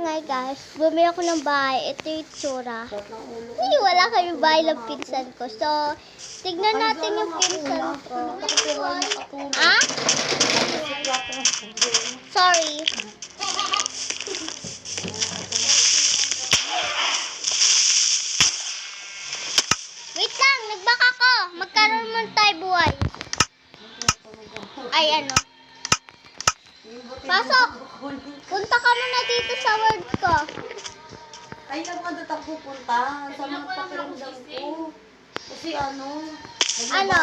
Ngayon guys, bumili ako ng bahay. Ito yung itsura. Hindi, wala kami bahay ng pinsan ko. So, tignan natin yung pinsan ko. Ah? Sorry. Wait lang, nagbaka ko. Magkaroon mo tayo buhay. Ay, ano? Punta ka muna dito sa word ko. Ay, saan ka doon pupunta? Sa mga pakiramdam ko. Kasi ano, Ano?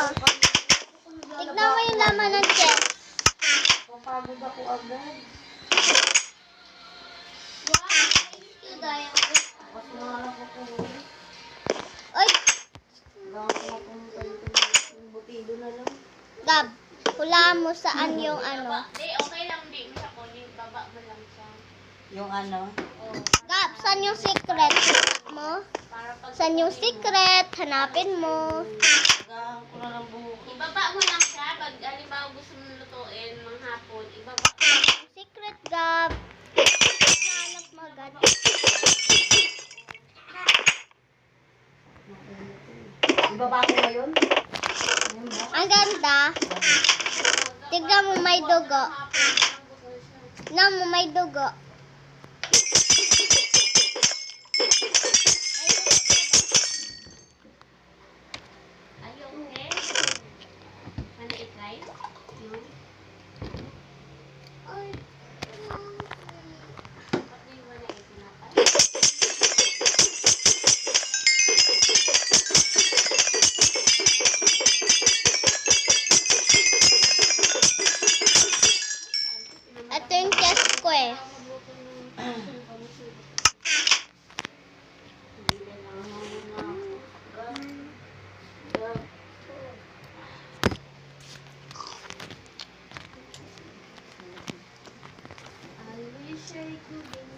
Tignan mo yung laman ng chest. Papagod ako agad. Oy. Gab, hulaan mo saan yung ano. Okay lang di. Baba mo lang siya. Yung ano? Gab, saan yung secret mo? Saan yung secret? Hanapin mo. Ko na lang buhok. Ibaba mo lang siya. Pag halimbawa gusto mo lutuin mga hapon, ibaba mo. Secret, Gab. Hanap mo agad. Ibaba ko ngayon? Ayun ba? Ang ganda. Tignan mo may dugo. Mo may dugo. to be